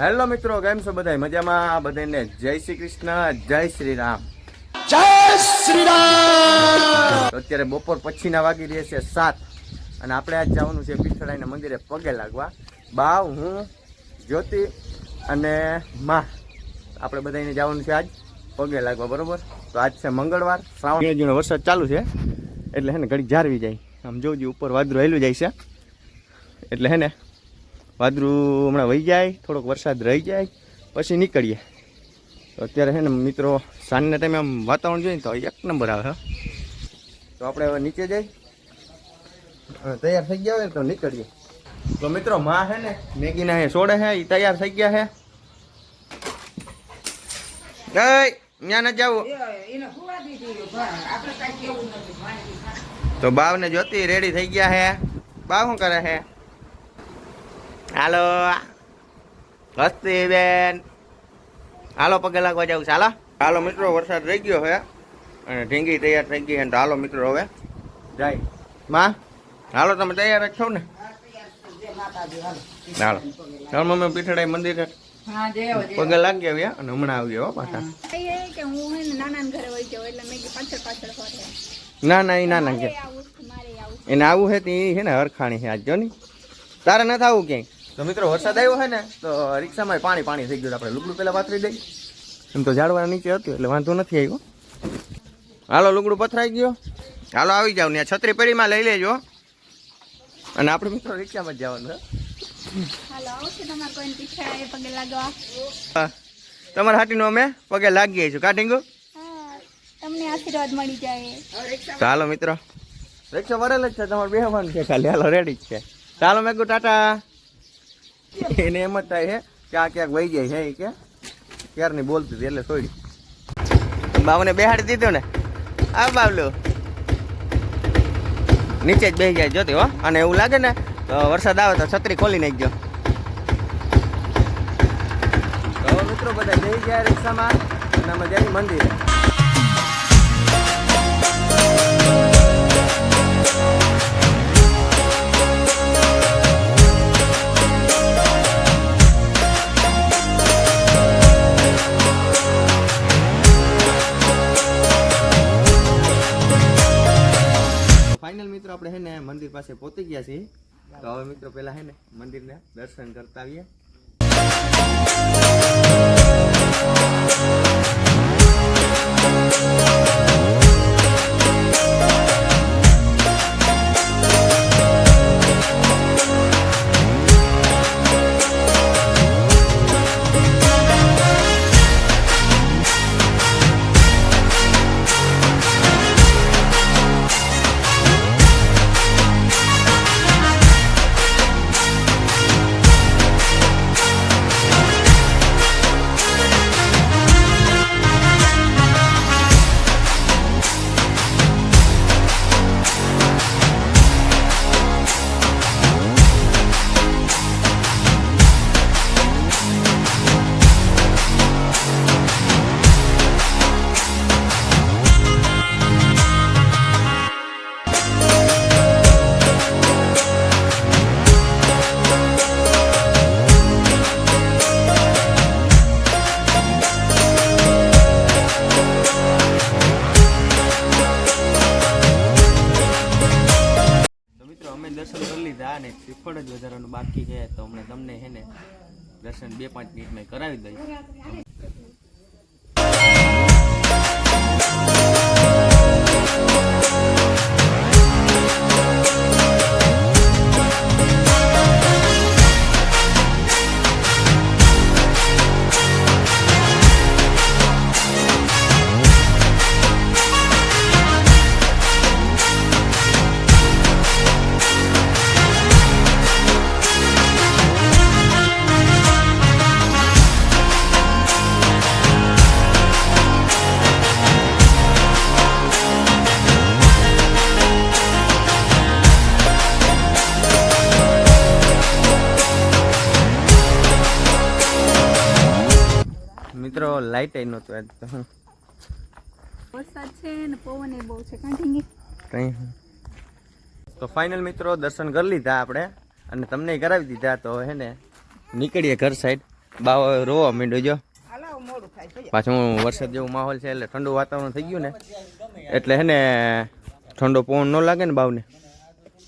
Hello મિત્રો કેમ છો બધા મજામાં? બધાને જય શ્રી કૃષ્ણ જય શ્રી રામ. જય શ્રી રામ! અત્યારે બપોર પછીના વાગી રહ્યા છે સાત અને આપણે આજ જવાનું છે પીઠળાઈના મંદિરે પગે લાગવા. બાવ હું જ્યોતિ અને માં. આપણે બધાને જવાનું છે આજ પગે લાગવા બરોબર? તો આજ છે મંગળવાર શ્રાવણ. જૂનો વરસાદ ચાલુ છે એટલે હે ને ઘડીક જારવી જાય. આમ જોજો ઉપર વાદળું હેલું જાય છે એટલે હે ને વાદળું હમણાં વહી જાય થોડોક વરસાદ રહી જાય પછી નીકળીએ. તો અત્યારે છે ને મિત્રો સાંજના ટાઈમે આમ વાતાવરણ જોઈએ તો એક નંબર આવે તો આપણે હવે નીચે જઈ તૈયાર થઈ ગયા હોય તો નીકળીએ. તો મિત્રો માં છે ને મેગીના હે સોડે છે એ તૈયાર થઈ ગયા છે ત્યાં ન જવું તો બાવ ને જોતી રેડી થઈ ગયા હે. બાવ શું કરે છે હાલો. હસ્તી બેન હાલો પગે લાગવા જાવ ચાલો હાલો. મિત્રો વરસાદ રહી ગયો છે અને ઢીંગી તૈયાર થઈ ગઈ છે. તો હાલો મિત્રો હવે. જાય. માં? હાલો તમે તૈયાર જ છો ને? હાલો. ચાલો મમ્મી પીઠડાઈ મંદિરે. પગે લાગી આવ્યા અને હમણાં આવ્યો હો પાછા. ને નાના ઘરે વહી જાઉં એટલે મેં કીધું પાછળ પાછળ ફરે. ના ના એ ના ના આવું આવું. એને આવું છે તે છે ને હરખાણી છે. આજ જો ની. તારે નથી આવું ક્યાંય? તો મિત્રો વરસાદ આવ્યો હોય ને તો રિક્ષામાં પાણી પાણી થઈ ગયું આપણે લુગડું પહેલાં પાથરી દઈ એમ તો ઝાડવા નીચે હતું એટલે વાંધો નથી આવ્યો. હાલો લુગડું પથરાઈ ગયો. હાલો આવી જાવ ને છત્રી પેઢીમાં લઈ લેજો. અને આપણે મિત્રો રિક્ષામાં જ જવાનું તમારે હાટીનો અમે પગે લાગીએ છીએ કાઢીંગો ગયું તમને આશીર્વાદ મળી જાય. તો મિત્રો. રિક્ષા વરેલ જ છે તમારે બેહવાનું છે ખાલી. હાલો રેડી જ છે. ચાલો મેં ટાટા. એને એમ જ થાય છે કે ક્યાંક વહી જાય છે એ કે. ક્યારની બોલતી હતી એટલે છોડી. બાવને બેહાડી દીધો ને? આ બાવલો. નીચે જ બેસી જાય જોતી હો. અને એવું લાગે ને વરસાદ આવે તો છત્રી ખોલી નાખજો. તો મિત્રો બધા જઈ ગયા રિક્ષામાં, અને અમે જઈ મંદિરે. પાસે પહોંચી ગયા છીએ. તો હવે મિત્રો પહેલાં હે ને મંદિરના દર્શન કરતા આવીએ. દર્શન કરી લીધા અને શ્રીફળ જ વધારાનું બાકી છે, તો અમને તમને છે ને દર્શન બે પાંચ મિનિટમાં કરાવી દઈશ. મિત્રો લાઈટ આવી નહોતું આજ તો હું વરસાદ છે ને પવન એ બહુ છે. કાંઠીંગી કઈ તો ફાઇનલ મિત્રો દર્શન કરી લીધા આપણે અને તમને કરાવી દીધા તો હે ને નીકળીએ ઘર સાઈડ બાવ રોવા માંડ્યો જો. પાછું વરસાદ જેવું માહોલ છે એટલે ઠંડુ વાતાવરણ થઈ ગયું ને એટલે હે ને ઠંડો પવન ન લાગે ને બાવને.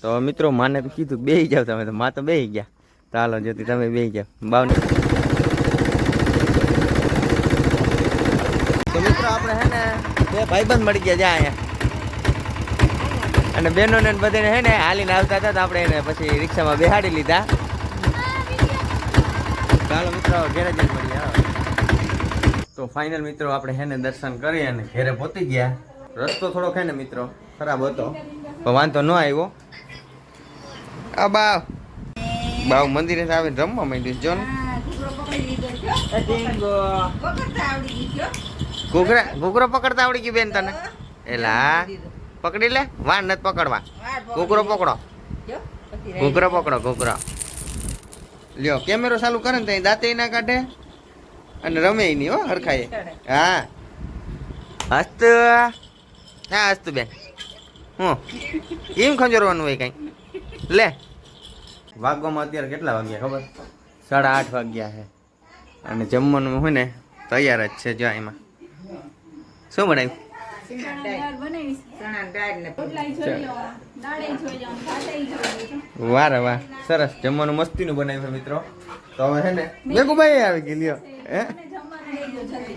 તો મિત્રો માને કીધું બે જાવ તમે. તો માં તો બેહી ગયા. ચાલો હાલો જ્યોતિ તમે બે જાવ બાવને તો મિત્રો આપણે હે ને બે ભાઈબંધ મળી ગયા જ્યાં અહીંયા. અને બહેનો ને બધાને હે ને હાલીને આવતા હતા તો આપણે એને પછી રિક્ષામાં બેહાડી લીધા. ચાલો મિત્રો ઘેરે જઈને મળીએ તો ફાઇનલ મિત્રો આપણે હેને દર્શન કરી અને ઘેરે પહોંચી ગયા. રસ્તો થોડોક હે ને મિત્રો ખરાબ હતો. પણ વાંધો ન આવ્યો. આ બાવ. બાવ મંદિરે આવીને રમવા માંડ્યું જો ને. ઘૂઘરા ઘૂઘરો પકડતા આવડી ગયું બેન તને? એલા પકડી લે વાન નથી પકડવા. ઘૂઘરો પકડો. ઘૂઘરો પકડો ઘૂઘરો. લ્યો કેમેરો ચાલુ કરે ને ત્યાં દાંતે ના કાઢે અને રમે નહીં હો હરખાય હા. હસ્ત. હા હસ્તું બેન. હું? એમ ખંજરવાનું હોય કઈ. લે. વાગવામાં અત્યારે કેટલા વાગ્યા ખબર? સાડા આઠ વાગ્યા છે. અને જમવાનું હોય ને તૈયાર જ છે જો એમાં. શું બનાવ્યું? વાહ વાહ, સરસ. જમવાનું મસ્તીનું બનાવ્યું મિત્રો. તો હવે છે ને, મેઘુભાઈ આવી લ્યો. હે?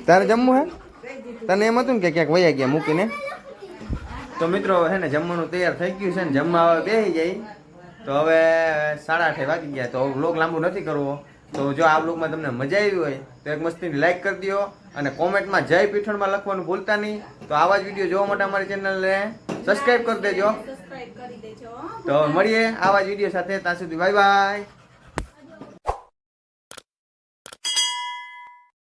તારે જમવું હે? તને એમ હતું ને કે ક્યાંક વયા ગયા મૂકીને. તો મિત્રો હે જમવાનું તૈયાર થઈ ગયું છે ને, જમવા હવે બેસી જાય. તો હવે સાડા આઠે વાગી ગયા. તો લોક લાંબુ નથી કરવો. તો જો આ વ્લોગમાં તમને મજા આવી હોય, તો એક મસ્તીની લાઈક કરી દો અને કોમેન્ટમાં જય પીઠણમાં લખવાનું ભૂલતા નહીં. તો આવા જ વીડિયો જોવા માટે અમારી ચેનલને સબસ્ક્રાઈબ કરી દેજો. સબસ્ક્રાઇબ કરી દેજો તો મળીએ આવા જ વીડિયો સાથે. ત્યાં સુધી બાય બાય